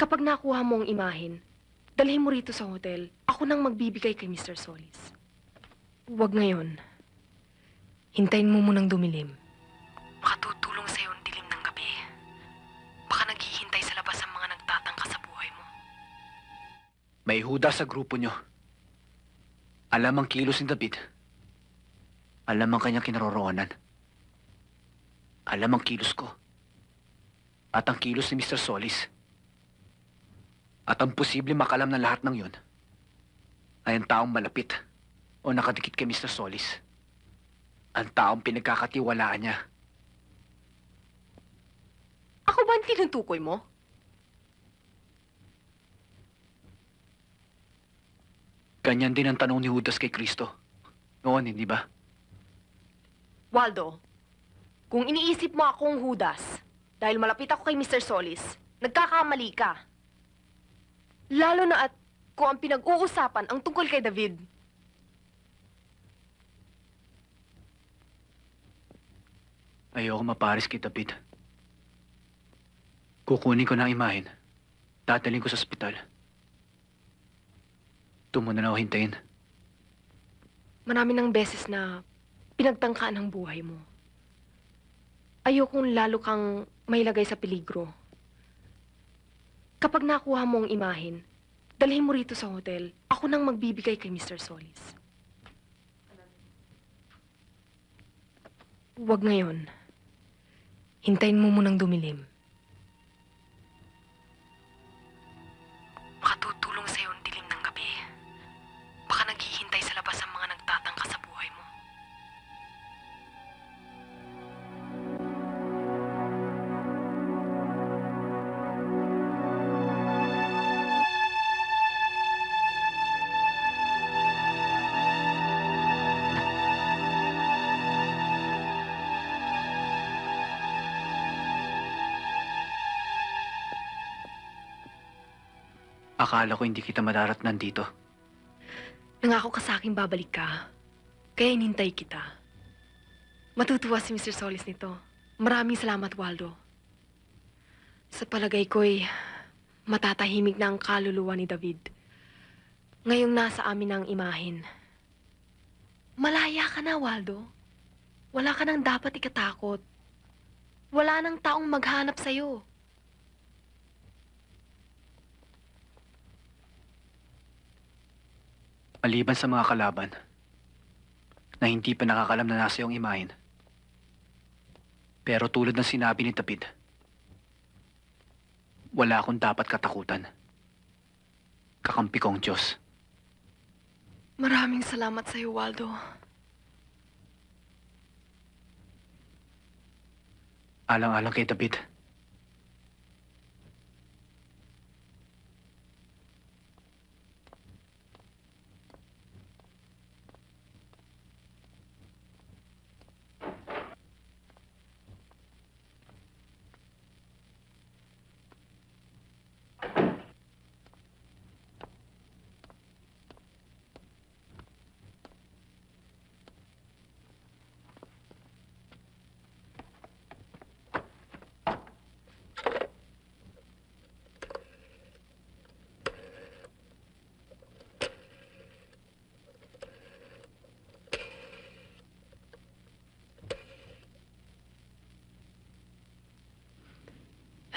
Kapag nakuha mo ang imahin, dalhin mo rito sa hotel. Ako nang magbibigay kay Mr. Solis. Huwag ngayon. Hintayin mo munang dumilim. Makatutulong sa'yo ang dilim ng gabi. Baka naghihintay sa labas ang mga nagtatangka sa buhay mo. May huda sa grupo nyo. Alam ang kilos ni David. Alam ang kanyang kinaroroonan. Alam ang kilos ko. At ang kilos ni Mr. Solis. At ang posible makalam na lahat ng yun ay ang taong malapit o nakadikit kay Mr. Solis. Ang taong pinagkakatiwalaan niya. Ako ba ang tinutukoy mo? Ganyan din ang tanong ni Judas kay Kristo. Noon, hindi ba? Waldo, kung iniisip mo akong Judas, dahil malapit ako kay Mr. Solis, nagkakamali ka. Lalo na at kung ang pinag-uusapan ang tungkol kay David. Ayoko maparis kay David. Kukunin ko ng imahin. Dadaling ko sa ospital. Tumo na ako hintayin. Marami ng beses na pinagtangkaan ang buhay mo. Ayokong lalo kang mailagay sa peligro. Kapag nakuha mo ang imahin, dalhin mo rito sa hotel. Ako nang magbibigay kay Mr. Solis. Huwag ngayon. Hintayin mo munang dumilim. Akala ko hindi kita madarat nandito. Nangako ka sa akin babalik ka. Kaya inintay kita. Matutuwa si Mr. Solis nito. Maraming salamat, Waldo. Sa palagay ko'y matatahimik na ang kaluluwa ni David. Ngayong nasa amin ang imahin. Malaya ka na, Waldo. Wala ka nang dapat ikatakot. Wala nang taong maghanap sa'yo. Maliban sa mga kalaban na hindi pa nakakalam na nasa iyong imahin. Pero tulad ng sinabi ni David, wala akong dapat katakutan. Kakampi ko ang Diyos. Maraming salamat sa'yo, Waldo. Alang-alang kay David.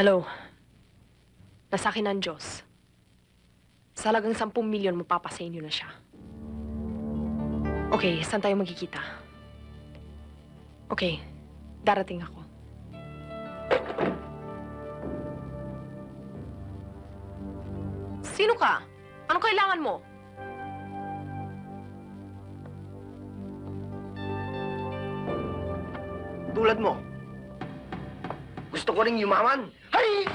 Hello. Nasa akin ang Diyos. Sa halagang 10 milyon, mapapasa inyo na siya. Okay, saan tayo magkikita? Okay, darating ako. Sino ka? Anong kailangan mo? Tulad mo. Gusto ko ring yumaman. Hay!